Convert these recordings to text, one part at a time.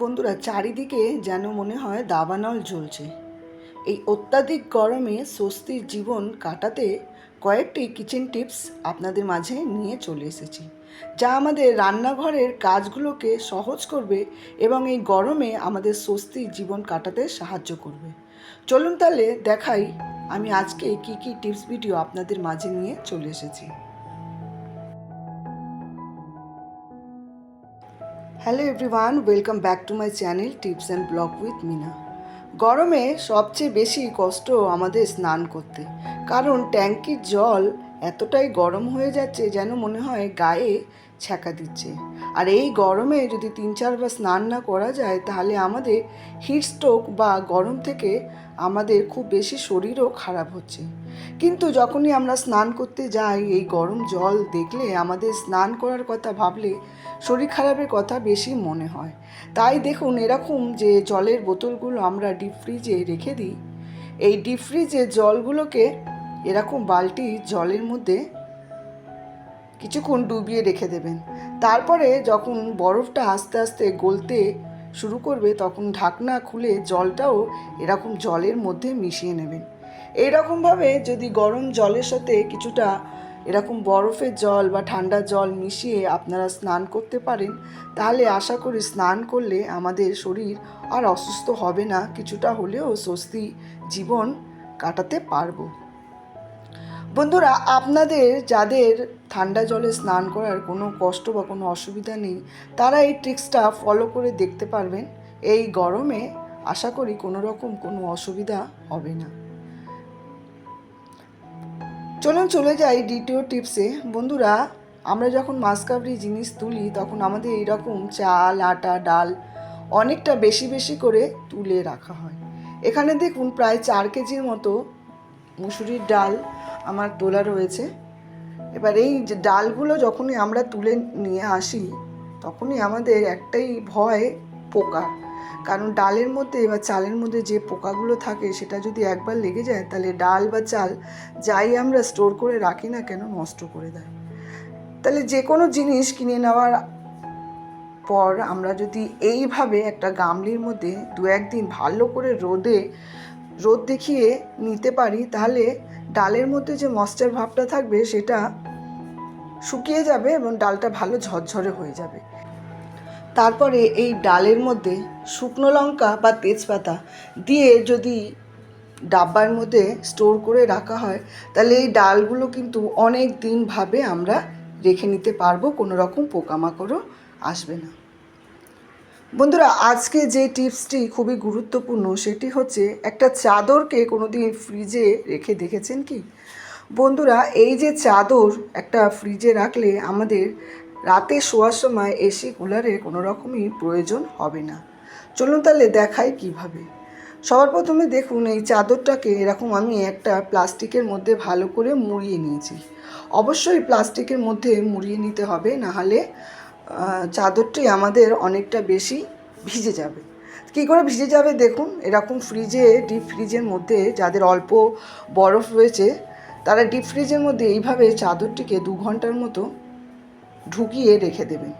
বন্ধুরা, চারিদিকে যেন মনে হয় দাবানল জ্বলছে। এই অত্যাধিক গরমে স্বস্তির জীবন কাটাতে কয়েকটি কিচেন টিপস আপনাদের মাঝে নিয়ে চলে এসেছি, যা আমাদের রান্নাঘরের কাজগুলোকে সহজ করবে এবং এই গরমে আমাদের স্বস্তির জীবন কাটাতে সাহায্য করবে। চলুন তাহলে দেখাই আমি আজকে কি কি টিপস ভিডিও আপনাদের মাঝে নিয়ে চলে এসেছি। Hello everyone welcome back to my channel tips and blog with Meena গরমে সবচেয়ে বেশি কষ্ট আমাদের স্নান করতে। কারণ ট্যাঙ্কির জল এতটাই গরম হয়ে যাচ্ছে যেন মনে হয় গায়ে ছ্যাঁকা দিচ্ছে। আর এই গরমে যদি তিন চারবার স্নান না করা যায়, তাহলে আমাদের হিট স্ট্রোক বা গরম থেকে আমাদের খুব বেশি শরীরও খারাপ হচ্ছে। কিন্তু যখনই আমরা স্নান করতে যাই, এই গরম জল দেখলে, আমাদের স্নান করার কথা ভাবলে শরীর খারাপের কথা বেশি মনে হয়। তাই দেখুন, এরকম যে জলের বোতলগুলো আমরা ডিপ ফ্রিজে রেখে দিই, এই ডিপ ফ্রিজে জলগুলোকে এরকম বালতি জলের মধ্যে কিছুক্ষণ ডুবিয়ে রেখে দেবেন। তারপরে যখন বরফটা আস্তে আস্তে গলতে শুরু করবে, তখন ঢাকনা খুলে জলটাও এরকম জলের মধ্যে মিশিয়ে নেবেন। এইরকমভাবে যদি গরম জলের সাথে কিছুটা এরকম বরফের জল বা ঠান্ডা জল মিশিয়ে আপনারা স্নান করতে পারেন, তাহলে আশা করি স্নান করলে আমাদের শরীর আর অসুস্থ হবে না, কিছুটা হলেও স্বস্তি জীবন কাটাতে পারব। বন্ধুরা, আপনাদের যাদের ঠান্ডা জলে স্নান করার কোনো কষ্ট বা কোনো অসুবিধা নেই, তারা এই ট্রিক্সটা ফলো করে দেখতে পারবেন। এই গরমে আশা করি কোনো রকম কোনো অসুবিধা হবে না। চলুন চলে যাই দ্বিতীয় টিপসে। বন্ধুরা, আমরা যখন মাসকাবরি জিনিস তুলি, তখন আমাদের এইরকম চাল, আটা, ডাল অনেকটা বেশি বেশি করে তুলে রাখা হয়। এখানে দেখুন, প্রায় চার কেজির মতো মুসুরির ডাল আমার তোলা রয়েছে। এবার এই যে ডালগুলো যখনই আমরা তুলে নিয়ে আসি, তখনই আমাদের একটাই ভয় পোকা। কারণ ডালের মধ্যে বা চালের মধ্যে যে পোকাগুলো থাকে, সেটা যদি একবার লেগে যায়, তাহলে ডাল বা চাল যাই আমরা স্টোর করে রাখি না কেন, নষ্ট করে দেয়। তাহলে যে কোনো জিনিস কিনে নেওয়ার পর আমরা যদি এইভাবে একটা গামলির মধ্যে দু একদিন ভালো করে রোদে রোদ দেখিয়ে নিতে পারি, তাহলে ডালের মধ্যে যে ময়েশ্চার ভাবটা থাকবে সেটা শুকিয়ে যাবে এবং ডালটা ভালো ঝরঝরে হয়ে যাবে। তারপরে এই ডালের মধ্যে শুকনো লঙ্কা বা তেজপাতা দিয়ে যদি ডাব্বার মধ্যে স্টোর করে রাখা হয়, তাহলে এই ডালগুলো কিন্তু অনেক দিনভাবে আমরা রেখে নিতে পারব, কোনো রকম পোকামাকড়ও আসবে না। বন্ধুরা, আজকে যে টিপসটি খুবই গুরুত্বপূর্ণ সেটি হচ্ছে একটা চাদরকে কোনোদিন ফ্রিজে রেখে দেখেছেন কি? বন্ধুরা, এই যে চাদর একটা ফ্রিজে রাখলে আমাদের রাতে শোয়ার সময় এসি কুলারের কোনো রকমই প্রয়োজন হবে না। চলুন তাহলে দেখাই কীভাবে। সবার প্রথমে দেখুন, এই চাদরটাকে এরকম আমি একটা প্লাস্টিকের মধ্যে ভালো করে মুড়িয়ে নিয়েছি। অবশ্যই প্লাস্টিকের মধ্যে মুড়িয়ে নিতে হবে, নাহলে চাদরটি আমাদের অনেকটা বেশি ভিজে যাবে। কী করে ভিজে যাবে দেখুন, এরকম ফ্রিজে ডিপ ফ্রিজের মধ্যে যাদের অল্প বরফ রয়েছে, তারা ডিপ ফ্রিজের মধ্যে এইভাবে চাদরটিকে দু ঘণ্টার মতো ঢুকিয়ে রেখে দেবেন।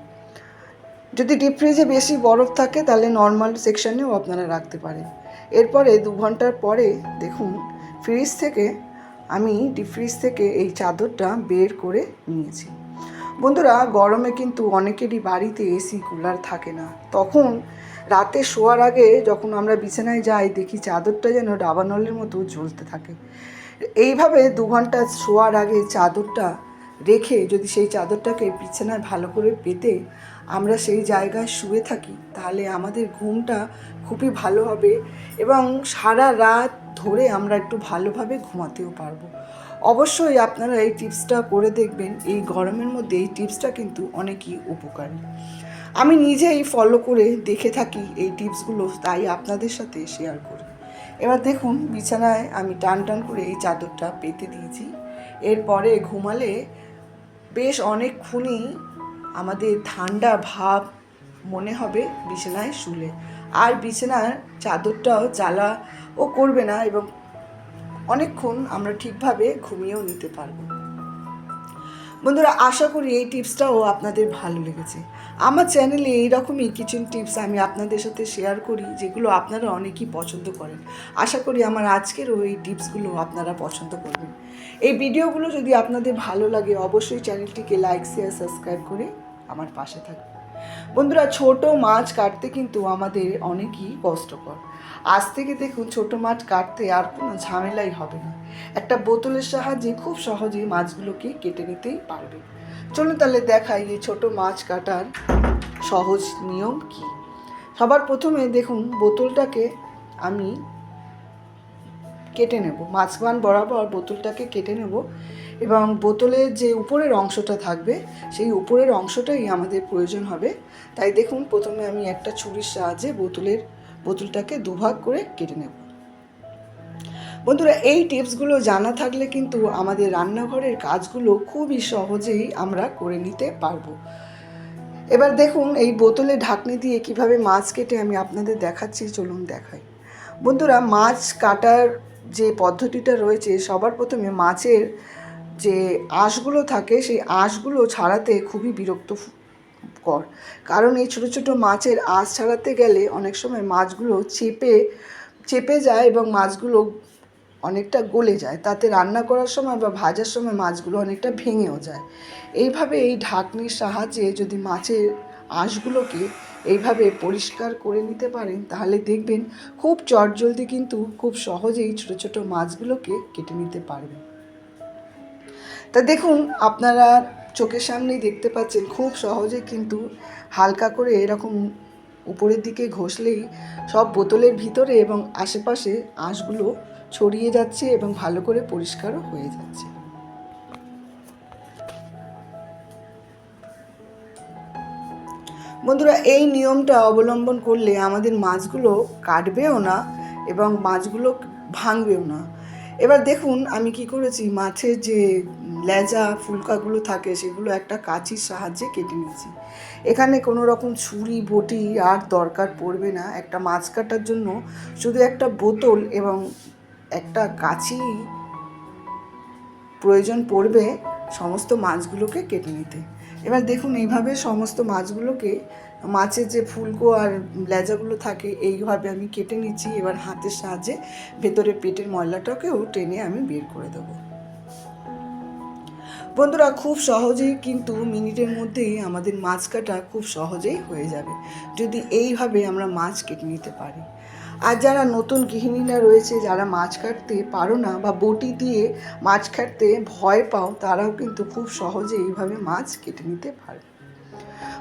যদি ডিপ ফ্রিজে বেশি বরফ থাকে, তাহলে নর্মাল সেকশানেও আপনারা রাখতে পারেন। এরপরে দু ঘণ্টার পরে দেখুন ফ্রিজ থেকে আমি ডিপ ফ্রিজ থেকে এই চাদরটা বের করে নিয়েছি। বন্ধুরা, গরমে কিন্তু অনেকেরই বাড়িতে এসি, কুলার থাকে না। তখন রাতে শোয়ার আগে যখন আমরা বিছানায় যাই, দেখি চাদরটা যেন ডাবানলের মতো ঝুলতে থাকে। এইভাবে দু ঘণ্টা শোয়ার আগে চাদরটা রেখে যদি সেই চাদরটাকে বিছানায় ভালো করে পেতে আমরা সেই জায়গায় শুয়ে থাকি, তাহলে আমাদের ঘুমটা খুবই ভালো হবে এবং সারা রাত ধরে আমরা একটু ভালোভাবে ঘুমাতেও পারব। অবশ্যই আপনারা এই টিপসটা করে দেখবেন, এই গরমের মধ্যে এই টিপসটা কিন্তু অনেকই উপকারী। আমি নিজেই ফলো করে দেখে থাকি এই টিপসগুলো, তাই আপনাদের সাথে শেয়ার করি। এবার দেখুন, বিছানায় আমি টান টান করে এই চাদরটা পেতে দিয়েছি। এরপরে ঘুমালে বেশ অনেকক্ষণই আমাদের ঠান্ডা ভাব মনে হবে বিছানায় শুলে। আর বিছানার চাদরটাও জ্বালা ও করবে না এবং অনেকক্ষণ আমরা ঠিকভাবে ঘুমিয়েও নিতে পারব। বন্ধুরা, আশা করি এই টিপসটাও আপনাদের ভালো লেগেছে। আমার চ্যানেলে এইরকমই কিচেন টিপস আমি আপনাদের সাথে শেয়ার করি, যেগুলো আপনারা অনেকেই পছন্দ করেন। আশা করি আমার আজকেরও এই টিপসগুলো আপনারা পছন্দ করবেন। এই ভিডিওগুলো যদি আপনাদের ভালো লাগে, অবশ্যই চ্যানেলটিকে লাইক, শেয়ার, সাবস্ক্রাইব করে আমার পাশে থাকবেন। বন্ধুরা, ছোট মাছ কাটতে কিন্তু আমাদের অনেকই কষ্টকর। আজ থেকে দেখুন ছোট মাছ কাটতে আর কোনো ঝামেলাই হবে না। একটা বোতলের সাহায্যে খুব সহজেই মাছগুলোকে কেটে নিতেই পারবে। চলুন তাহলে দেখাই এই ছোট মাছ কাটার সহজ নিয়ম কি। সবার প্রথমে দেখুন বোতলটাকে আমি কেটে নেব। মাঝখান বরাবর বোতলটাকে কেটে নেব এবং বোতলের যে উপরের অংশটা থাকবে, সেই উপরের অংশটাই আমাদের প্রয়োজন হবে। তাই দেখুন, প্রথমে আমি একটা ছুরির সাহায্যে বোতলের বোতলটাকে দুভাগ করে কেটে নেব। বন্ধুরা, এই টিপসগুলো জানা থাকলে কিন্তু আমাদের রান্নাঘরের কাজগুলো খুবই সহজেই আমরা করে নিতে পারব। এবার দেখুন, এই বোতলে ঢাকনি দিয়ে কীভাবে মাছ কেটে আমি আপনাদের দেখাচ্ছি, চলুন দেখাই। বন্ধুরা, মাছ কাটার যে পদ্ধতিটা রয়েছে, সবার প্রথমে মাছের যে আঁশগুলো থাকে, সেই আঁশগুলো ছাড়াতে খুবই বিরক্ত কর কারণ এই ছোটো ছোটো মাছের আঁশ ছাড়াতে গেলে অনেক সময় মাছগুলো চেপে চেপে যায় এবং মাছগুলো অনেকটা গলে যায়। তাতে রান্না করার সময় বা ভাজার সময় মাছগুলো অনেকটা ভেঙেও যায়। এইভাবে এই ঢাকনির সাহায্যে যদি মাছের আঁশগুলোকে এইভাবে পরিষ্কার করে নিতে পারেন, তাহলে দেখবেন খুব চটজলদি কিন্তু খুব সহজেই ছোটো ছোটো মাছগুলোকে কেটে নিতে পারবেন। তা দেখুন, আপনারা চোখের সামনেই দেখতে পাচ্ছেন খুব সহজে কিন্তু হালকা করে এরকম উপরের দিকে ঘষলেই সব বোতলের ভিতরে এবং আশেপাশে আঁশগুলো ছড়িয়ে যাচ্ছে এবং ভালো করে পরিষ্কারও হয়ে যাচ্ছে। বন্ধুরা, এই নিয়মটা অবলম্বন করলে আমাদের মাছগুলো কাটবেও না এবং মাছগুলো ভাঙবেও না। এবার দেখুন, আমি কি করেছি? মাছের যে লেজা ফুলকাগুলো থাকে, সেগুলো একটা কাঁচির সাহায্যে কেটে নিয়েছি। এখানে কোনো রকম ছুরি, বটি আর দরকার পড়বে না। একটা মাছ কাটার জন্য শুধু একটা বোতল এবং একটা কাঁচি প্রয়োজন পড়বে সমস্ত মাছগুলোকে কেটে নিতে। এবার দেখুন, এইভাবে সমস্ত মাছগুলোকে মাছের যে ফুলকো আর লেজাগুলো থাকে, এইভাবে আমি কেটে নিচ্ছি। এবার হাতের সাহায্যে ভেতরে পেটের ময়লাটাকেও টেনে আমি বের করে দেবো। বন্ধুরা, খুব সহজেই কিন্তু মিনিটের মধ্যেই আমাদের মাছ কাটা খুব সহজেই হয়ে যাবে, যদি এইভাবে আমরা মাছ কেটে নিতে পারি। আর যারা নতুন গৃহিণীরা রয়েছে, যারা মাছ কাটতে পারো না বা বটি দিয়ে মাছ কাটতে ভয় পাও, তারাও কিন্তু খুব সহজে এইভাবে মাছ কেটে নিতে পারে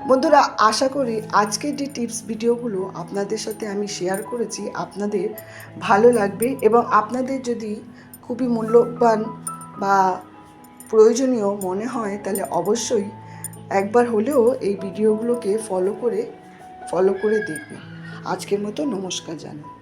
বন্ধুরা, আশা করি আজকের যে টিপস ভিডিওগুলো আপনাদের সাথে আমি শেয়ার করেছি, আপনাদের ভালো লাগবে এবং আপনাদের যদি খুবই মূল্যবান বা প্রয়োজনীয় মনে হয়, তাহলে অবশ্যই একবার হলেও এই ভিডিওগুলোকে ফলো করে ফলো করে দেখবে আজকের মতো নমস্কার জানাই।